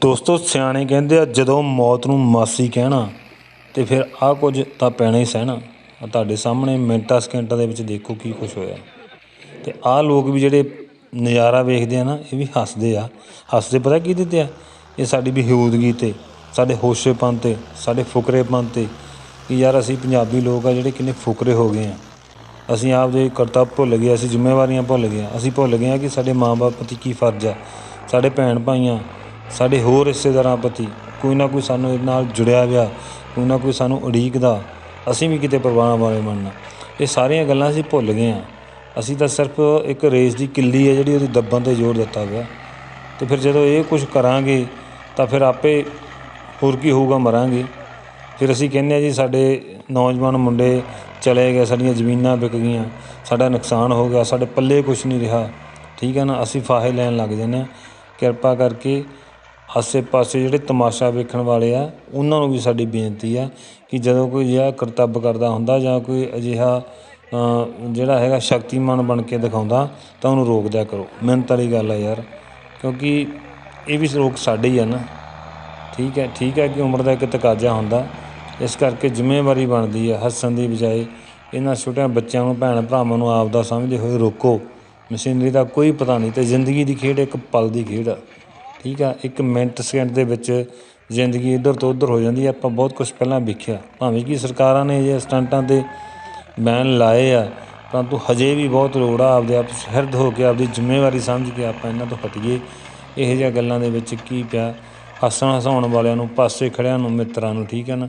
ਦੋਸਤੋ, ਸਿਆਣੇ ਕਹਿੰਦੇ ਆ, ਜਦੋਂ ਮੌਤ ਨੂੰ ਮਾਸੀ ਕਹਿਣਾ ਤੇ ਫਿਰ ਆਹ ਕੁਝ ਤਾਂ ਪੈਣਾ ਹੀ ਸਹਿਣਾ। ਆਹ ਤੁਹਾਡੇ ਸਾਹਮਣੇ ਮਿੰਟਾਂ, ਸਕਿੰਟਾਂ ਦੇ ਵਿੱਚ ਦੇਖੋ ਕੀ ਕੁਝ ਹੋਇਆ। ਤੇ ਆਹ ਲੋਕ ਵੀ ਜਿਹੜੇ ਨਜ਼ਾਰਾ ਵੇਖਦੇ ਆ ਨਾ, ਇਹ ਵੀ ਹੱਸਦੇ ਆ। ਹੱਸਦੇ ਪਤਾ ਕੀ ਦਿੱਤੇ ਆ? ਇਹ ਸਾਡੀ ਬੇਹੂਦਗੀ ਤੇ, ਸਾਡੇ ਹੋਸ਼ੇਪਨ ਤੇ, ਸਾਡੇ ਫੁਕਰੇਪਨ ਤੇ ਕਿ ਯਾਰ ਅਸੀਂ ਪੰਜਾਬੀ ਲੋਕ ਆ ਜਿਹੜੇ ਕਿੰਨੇ ਫੁਕਰੇ ਹੋ ਗਏ ਆ। ਅਸੀਂ ਆਪਦੇ ਕਰਤੱਵ ਭੁੱਲ ਗਏ ਅਸੀਂ ਜ਼ਿੰਮੇਵਾਰੀਆਂ ਭੁੱਲ ਗਏ ਅਸੀਂ ਭੁੱਲ ਗਏ ਹਾਂ ਕਿ ਸਾਡੇ ਮਾਂ-ਬਾਪ ਪ੍ਰਤੀ ਕੀ ਫਰਜ਼ ਆ। ਸਾਡੇ ਭੈਣ ਭਾਈਆਂ ਸਾਡੇ ਹੋਰ ਰਿਸ਼ਤੇਦਾਰਾਂ ਪ੍ਰਤੀ ਕੋਈ ਨਾ ਕੋਈ ਸਾਨੂੰ ਇਹਦੇ ਨਾਲ ਜੁੜਿਆ ਹੋਇਆ, ਕੋਈ ਨਾ ਕੋਈ ਸਾਨੂੰ ਉਡੀਕਦਾ, ਅਸੀਂ ਵੀ ਕਿਤੇ ਪਰਵਾਨਾ ਵਾਲੇ ਬਣਨਾ। ਇਹ ਸਾਰੀਆਂ ਗੱਲਾਂ ਅਸੀਂ ਭੁੱਲ ਗਏ ਹਾਂ। ਅਸੀਂ ਤਾਂ ਸਿਰਫ ਇੱਕ ਰੇਸ ਦੀ ਕਿੱਲੀ ਹੈ ਜਿਹੜੀ ਉਹਦੀ ਦੱਬਣ ਤੇ ਜ਼ੋਰ ਦਿੱਤਾ ਗਿਆ। ਤੇ ਫਿਰ ਜਦੋਂ ਇਹ ਕੁਝ ਕਰਾਂਗੇ, ਤਾਂ ਫਿਰ ਆਪੇ ਹੋਰ ਕੀ ਹੋਊਗਾ ਮਰਾਂਗੇ। ਫਿਰ ਅਸੀਂ ਕਹਿੰਦੇ ਆ ਜੀ, ਸਾਡੇ ਨੌਜਵਾਨ ਮੁੰਡੇ ਚਲੇ ਗਏ, ਸਾਡੀਆਂ ਜ਼ਮੀਨਾਂ ਵਿਕ ਗਈਆਂ, ਸਾਡਾ ਨੁਕਸਾਨ ਹੋ ਗਿਆ, ਸਾਡੇ ਪੱਲੇ ਕੁਝ ਨਹੀਂ ਰਿਹਾ। ਠੀਕ ਹੈ ਨਾ, ਅਸੀਂ ਫਾਹੇ ਲੈਣ ਲੱਗ ਜਾਂਦੇ ਹਾਂ। ਕਿਰਪਾ ਕਰਕੇ ਆਸੇ-ਪਾਸੇ ਜਿਹੜੇ ਤਮਾਸ਼ਾ ਵੇਖਣ ਵਾਲੇ ਆ, ਉਹਨਾਂ ਨੂੰ ਵੀ ਸਾਡੀ ਬੇਨਤੀ ਆ ਕਿ ਜਦੋਂ ਕੋਈ ਅਜਿਹਾ ਕਰਤੱਵ ਕਰਦਾ ਹੁੰਦਾ ਜਾਂ ਕੋਈ ਅਜਿਹਾ ਜਿਹੜਾ ਹੈਗਾ ਸ਼ਕਤੀਮਾਨ ਬਣ ਕੇ ਦਿਖਾਉਂਦਾ, ਤਾਂ ਉਹਨੂੰ ਰੋਕ ਦਿਆ ਕਰੋ। ਮਿਹਨਤ ਵਾਲੀ ਗੱਲ ਆ ਯਾਰ, ਕਿਉਂਕਿ ਇਹ ਵੀ ਰੋਕ ਸਾਡੇ ਹੀ ਆ ਨਾ। ਠੀਕ ਹੈ ਠੀਕ ਹੈ ਕਿ ਉਮਰ ਦਾ ਇੱਕ ਤਕਾਜ਼ਾ ਹੁੰਦਾ। ਇਸ ਕਰਕੇ ਜ਼ਿੰਮੇਵਾਰੀ ਬਣਦੀ ਹੈ ਹੱਸਣ ਦੀ ਬਜਾਏ ਇਹਨਾਂ ਛੋਟਿਆਂ ਬੱਚਿਆਂ ਨੂੰ, ਭੈਣ ਭਰਾਵਾਂ ਨੂੰ ਆਪ ਦਾ ਸਮਝਦੇ ਹੋਏ ਰੋਕੋ। ਮਸ਼ੀਨਰੀ ਦਾ ਕੋਈ ਪਤਾ ਨਹੀਂ ਤੇ ਜ਼ਿੰਦਗੀ ਦੀ ਖੇਡ ਇੱਕ ਪਲ ਦੀ ਖੇਡ ਆ। ਠੀਕ ਆ, ਇੱਕ ਮਿੰਟ ਸਕਿੰਟ ਦੇ ਵਿੱਚ ਜ਼ਿੰਦਗੀ ਇੱਧਰ ਤੋਂ ਉੱਧਰ ਹੋ ਜਾਂਦੀ ਹੈ ਆਪਾਂ ਬਹੁਤ ਕੁਝ ਪਹਿਲਾਂ ਵੇਖਿਆ। ਭਾਵੇਂ ਕਿ ਸਰਕਾਰਾਂ ਨੇ ਇਹ ਸਟੰਟਾਂ ਤੇ ਬੈਨ ਲਾਏ ਆ, ਪਰੰਤੂ ਹਜੇ ਵੀ ਬਹੁਤ ਲੋੜ ਆ ਆਪਦੇ ਆਪ ਸਹਿਰਦ ਹੋ ਕੇ ਆਪਦੀ ਜ਼ਿੰਮੇਵਾਰੀ ਸਮਝ ਕੇ ਆਪਾਂ ਇਹਨਾਂ ਤੋਂ ਹਟੀਏ। ਇਹੋ ਜਿਹੀਆਂ ਗੱਲਾਂ ਦੇ ਵਿੱਚ ਕੀ ਪਿਆ? ਹੱਸਣ ਹਸਾਉਣ ਵਾਲਿਆਂ ਨੂੰ, ਪਾਸੇ ਖੜਿਆਂ ਨੂੰ, ਮਿੱਤਰਾਂ ਨੂੰ, ਠੀਕ ਹੈ ਨਾ?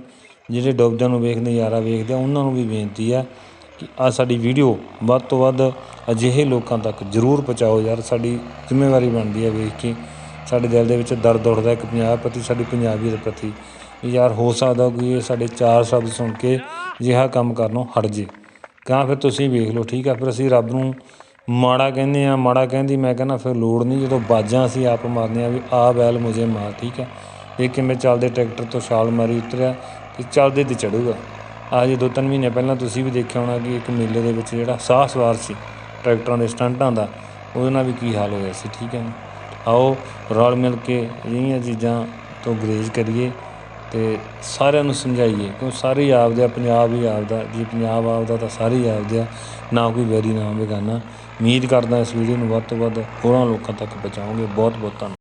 ਜਿਹੜੇ ਡੁੱਬਦਿਆਂ ਨੂੰ ਵੇਖਦੇ ਨਜ਼ਾਰਾ ਵੇਖਦੇ ਆ, ਉਹਨਾਂ ਨੂੰ ਵੀ ਬੇਨਤੀ ਆ ਕਿ ਆ ਸਾਡੀ ਵੀਡੀਓ ਵੱਧ ਤੋਂ ਵੱਧ ਅਜਿਹੇ ਲੋਕਾਂ ਤੱਕ ਜ਼ਰੂਰ ਪਹੁੰਚਾਓ ਯਾਰ, ਸਾਡੀ ਜ਼ਿੰਮੇਵਾਰੀ ਬਣਦੀ ਹੈ ਵੇਖ ਕੇ। ਸਾਡੇ ਦਿਲ ਦੇ ਵਿੱਚ ਦਰਦ ਉੱਠਦਾ ਇੱਕ ਪੰਜਾਬ ਪ੍ਰਤੀ, ਸਾਡੀ ਪੰਜਾਬੀਅਤ ਪ੍ਰਤੀ। ਵੀ ਯਾਰ ਹੋ ਸਕਦਾ ਕੋਈ ਇਹ ਸਾਡੇ ਚਾਰ ਸ਼ਬਦ ਸੁਣ ਕੇ ਅਜਿਹਾ ਕੰਮ ਕਰਨੋਂ ਹਟ ਜੇ। ਤਾਂ ਫਿਰ ਤੁਸੀਂ ਵੇਖ ਲਓ, ਠੀਕ ਆ, ਫਿਰ ਅਸੀਂ ਰੱਬ ਨੂੰ ਮਾੜਾ ਕਹਿੰਦੇ ਆ ਮਾੜਾ ਕਹਿੰਦੀ ਮੈਂ ਕਹਿੰਦਾ ਫਿਰ ਲੋੜ ਨਹੀਂ, ਜਦੋਂ ਬਾਜਾਂ ਅਸੀਂ ਆਪ ਮਾਰਦੇ ਆ ਵੀ ਆ ਬੈਲ ਮੁਝੇ ਮਾਰ, ਠੀਕ ਆ। ਇਹ ਕਿਵੇਂ ਚੱਲਦੇ ਟਰੈਕਟਰ ਤੋਂ ਛਾਲ ਮਾਰੀ ਉਤਰਿਆ ਤੇ ਚੱਲਦੇ ਤੇ ਚੜੂਗਾ। ਆ ਜੇ ਦੋ ਤਿੰਨ ਮਹੀਨੇ ਪਹਿਲਾਂ ਤੁਸੀਂ ਵੀ ਦੇਖਿਆ ਹੋਣਾ ਕਿ ਇੱਕ ਮੇਲੇ ਦੇ ਵਿੱਚ ਜਿਹੜਾ ਸਾਹ ਸਵਾਰ ਸੀ ਟਰੈਕਟਰਾਂ ਦੇ ਸਟੰਟਾਂ ਦਾ, ਉਹਦੇ ਨਾਲ ਵੀ ਕੀ ਹਾਲ ਹੋਇਆ ਸੀ, ਠੀਕ ਹੈ ਨਾ ਆਓ ਰਲ ਮਿਲ ਕੇ ਅਜਿਹੀਆਂ ਚੀਜ਼ਾਂ ਤੋਂ ਗੁਰੇਜ਼ ਕਰੀਏ ਅਤੇ ਸਾਰਿਆਂ ਨੂੰ ਸਮਝਾਈਏ, ਕਿਉਂ ਸਾਰੇ ਹੀ ਆਪਦੇ ਆ, ਪੰਜਾਬ ਹੀ ਆਪਦਾ, ਜੇ ਪੰਜਾਬ ਆਪਦਾ ਤਾਂ ਸਾਰੇ ਹੀ ਆਪਦੇ ਆ, ਨਾ ਕੋਈ ਵੈਰੀ ਨਾ ਬੇਗਾਨਾ ਉਮੀਦ ਕਰਦਾ ਇਸ ਵੀਡੀਓ ਨੂੰ ਵੱਧ ਤੋਂ ਵੱਧ ਹੋਰਾਂ ਲੋਕਾਂ ਤੱਕ ਪਹੁੰਚਾਓਗੇ। ਬਹੁਤ ਬਹੁਤ ਧੰਨਵਾਦ।